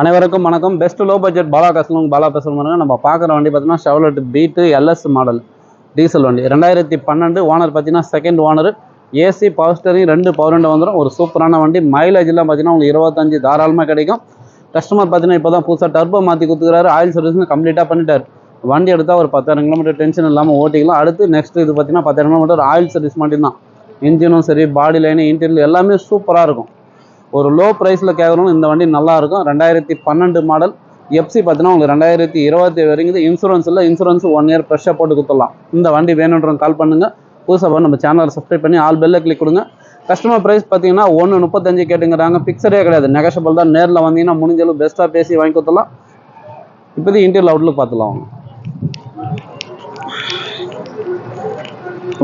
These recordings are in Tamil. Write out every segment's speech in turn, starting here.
அனைவருக்கும் வணக்கம். பெஸ்ட் லோ பட்ஜெட் பாலா கஸ்லம் பாலா பேசுகிறோம் நம்ம பார்க்குற வண்டி பார்த்தீங்கன்னா Chevrolet beat LS model diesel வண்டி. ரெண்டாயிரத்தி பன்னெண்டு ஓனர் பார்த்தீங்கன்னா second owner AC power steering ரெண்டு பவர் ரெண்டு வந்துடும் ஒரு சூப்பரான வண்டி. மைலேஜ்லாம் பார்த்தீங்கன்னா உங்களுக்கு இருபத்தஞ்சு தாராளமாக கிடைக்கும். கஸ்டமர் பார்த்தீங்கன்னா இப்போ தான் புதுசாக டர்போ மாற்றி கொடுத்துக்கிறாரு ஆயில் சர்வீஸ்னு கம்ப்ளீட்டாக பண்ணிட்டார். வண்டி எடுத்தால் ஒரு பத்தாயிரம் கிலோமீட்டர் டென்ஷன் இல்லாமல் ஓட்டிக்கலாம். அடுத்து நெக்ஸ்ட் இது பார்த்தீங்கன்னா பத்தாயிரம் கிலோமீட்டர் ஆயில் சர்வீஸ் மட்டும்தான். இன்ஜினும் சரி பாடி லைனு இன்டீரியல் எல்லாமே சூப்பராக இருக்கும். ஒரு லோ ப்ரைஸில் கேட்குறோம் இந்த வண்டி நல்லா இருக்கும். ரெண்டாயிரத்தி பன்னெண்டு மாடல் எஃப்சி பார்த்தீங்கன்னா உங்களுக்கு ரெண்டாயிரத்தி இருபத்தி வரைக்கும் இன்சூரன்ஸ் இல்லை இன்சூரன்ஸ் ஒன் இயர் ஃப்ரெஷ்ஷாக போட்டு கொடுத்துடலாம். இந்த வண்டி வேணுன்றவங்க கால் பண்ணுங்கள் புதுசாக நம்ம சேனலை சப்ஸ்கிரைப் பண்ணி ஆல் பெல்ல கிளிக் கொடுங்க. கஸ்டமர் ப்ரைஸ் பார்த்தீங்கன்னா ஒன்று முப்பத்தஞ்சு கேட்டுங்கிறாங்க. ஃபிக்ஸடே கிடையாது. நெகஷபிள் தான். நேரில் வந்தீங்கன்னா முடிஞ்சளவு பெஸ்ட்டாக பேசி வாங்கி கொடுத்துலாம் இப்போதைக்கு இன்டீரியல் அவுட்லுக் பார்த்துலாம் அவங்க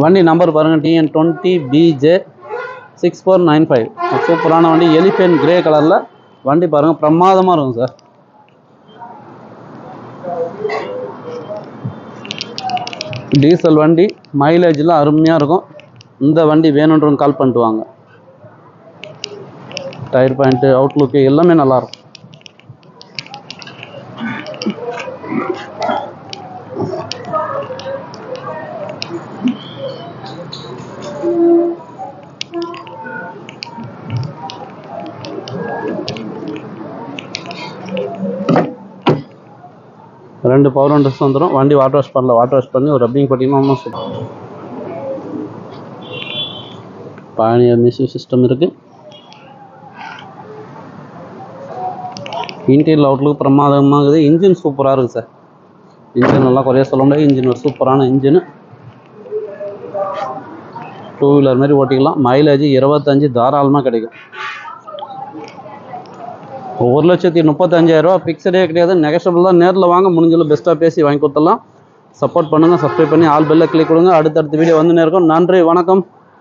வண்டி நம்பர் பாருங்கள் TN twenty PJ six four nine five சூப்பரான வண்டி எலிஃபென்ட் கிரே கலரில் வண்டி பாருங்கள் பிரமாதமாக இருக்கும் சார். டீசல் வண்டி மைலேஜ்லாம் அருமையாக இருக்கும். இந்த வண்டி வேணுன்றவங்க கால் பண்ணிட்டு வாங்க. டயர் பாயிண்ட்டு அவுட்லுக்கு எல்லாமே நல்லாயிருக்கும் ரெண்டு பவர் வண்டர்ஸ் வந்துடும் வண்டி வாட்டர் வாஷ் பண்ணல. வாட்டர் வாஷ் பண்ணி ஒரு ரப்பிங் போட்டிங்கன்னா சூப்பர் பயணியர் மியூசிக் சிஸ்டம் இருக்குது இன்டீரியல் அவுட்லுக் பிரமாதமாகுது. இன்ஜின் சூப்பராக இருக்குது சார் இன்ஜின் நல்லா குறைய சொல்ல முடியாது. இன்ஜின் ஒரு சூப்பரான இன்ஜின் டூ வீலர் மாதிரி ஓட்டிக்கலாம். மைலேஜ் இருபத்தஞ்சி தாராளமாக கிடைக்கும். ஒரு லட்சத்தி முப்பத்தஞ்சாயிரரூவா ஃபிக்ஸடே கிடையாது. நெகஷபிள் தான். நேரில் வாங்க. முடிஞ்சளவு பெஸ்ட்டாக பேசி வாங்கி கொடுத்துடலாம். சப்போர்ட் பண்ணுங்கள் சப்ஸ்கிரைப் பண்ணி ஆல் பெல்ல கிளிக் கொடுங்க. அடுத்தடுத்த வீடியோ வந்து இருக்கும். நன்றி. வணக்கம்.